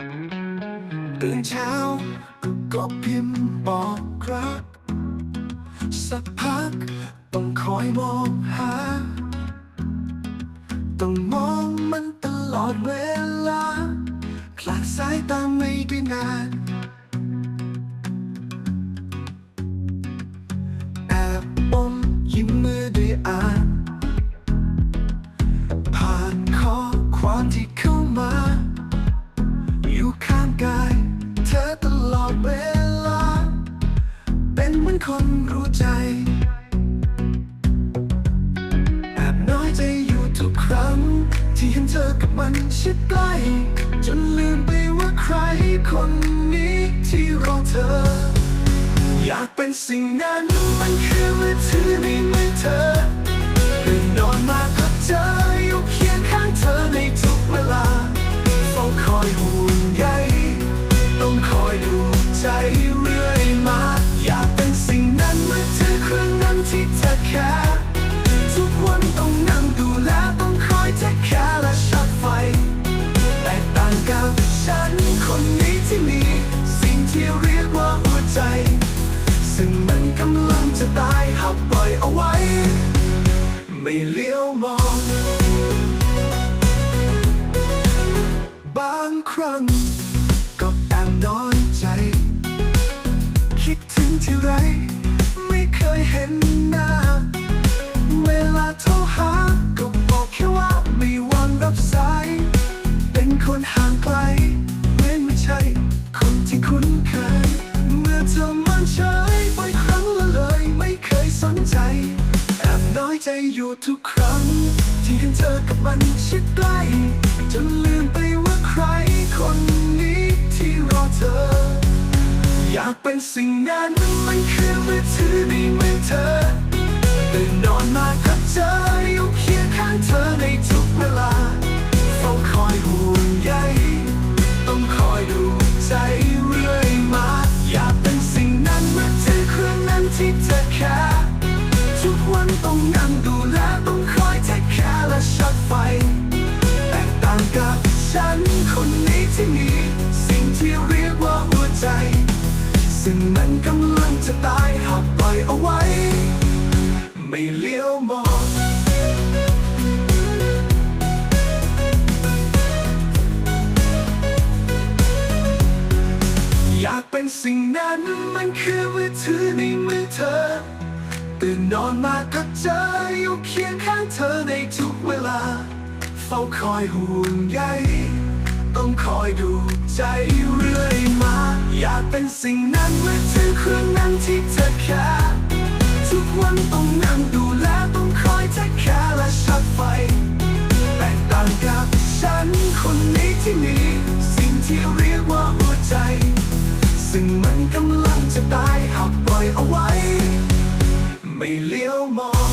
ตื่นเช้าก็พิมพ์บอกรัก สักพักต้องคอยมองหา ต้องมองมันตลอดเวลาคลาดสายตาไม่ได้นานแอบอมยิ้มเมื่อได้อ่าน ผ่านข้อความที่ คนรู้ใจ แอบน้อยใจอยู่ทุกครั้ง ที่เห็นเธอกับมันชิดใกล้ จนลืมไปว่าใครคนนี้ที่รอเธอ อยากเป็นสิ่งนั้นมันคือมือถือในมือเธอ ที่เธอแค่ทุกวันต้องนั่งดูแลต้องคอยแทคแคร์และชัดไฟแตกต่างกับฉันคนนี้ที่มี สิ่งที่เรียกว่าหัวใจ ซึ่งมันกำลังจะตายหักปล่อยเอาไว้ ไม่เลี้ยวมอง บางครั้งก็แอบน้อยใจ คิดถึงที่ไร ไม่เคยเห็นหน้า เวลาโทรหาก็บอกแค่ว่าไม่วางรับสาย เป็นคนห่างไกลเหมือนไม่ใช่คนที่คุ้นเคย เมื่อเธอมันเฉยบ่อยครั้งละเลยไม่เคยสนใจ แอบน้อยใจอยู่ทุกครั้ง ที่เห็นเธอกับมันชิดใกล้จนลืมไปว่าใครคนนี้ที่รอเธอากเป็นสิ่งนั้นมันคือมือถือในมือเธอตื่นนอนมาก็เจออยู่เคียงข้างเธอในทุกเวลาเฝ้าคอยห่วงใยต้องคอยดูใจเรื่อยมา อยากเป็นสิ่งนั้นเมื่อเธอเครื่องนั้นที่เธอแค่ทุกวันต้องนั่งดูแลต้องคอยแทคแคร์และชัดไฟ แตกต่างกับฉันคนนี้ที่มี สิ่งนั้นมันคือมือถือในมือเธอ ตื่นนอนมาก็เจออยู่เคียงข้างเธอในทุกเวลา เฝ้าคอยห่วงใยต้องคอยดูใจเรื่อยมา อยากเป็นสิ่งนั้นมือถือเครื่องนั้นที่เธอแค่ทุกวันต้องนั่งดู กำลังจะตายหากปล่อยเอาไว้ ไม่เลี้ยวมอง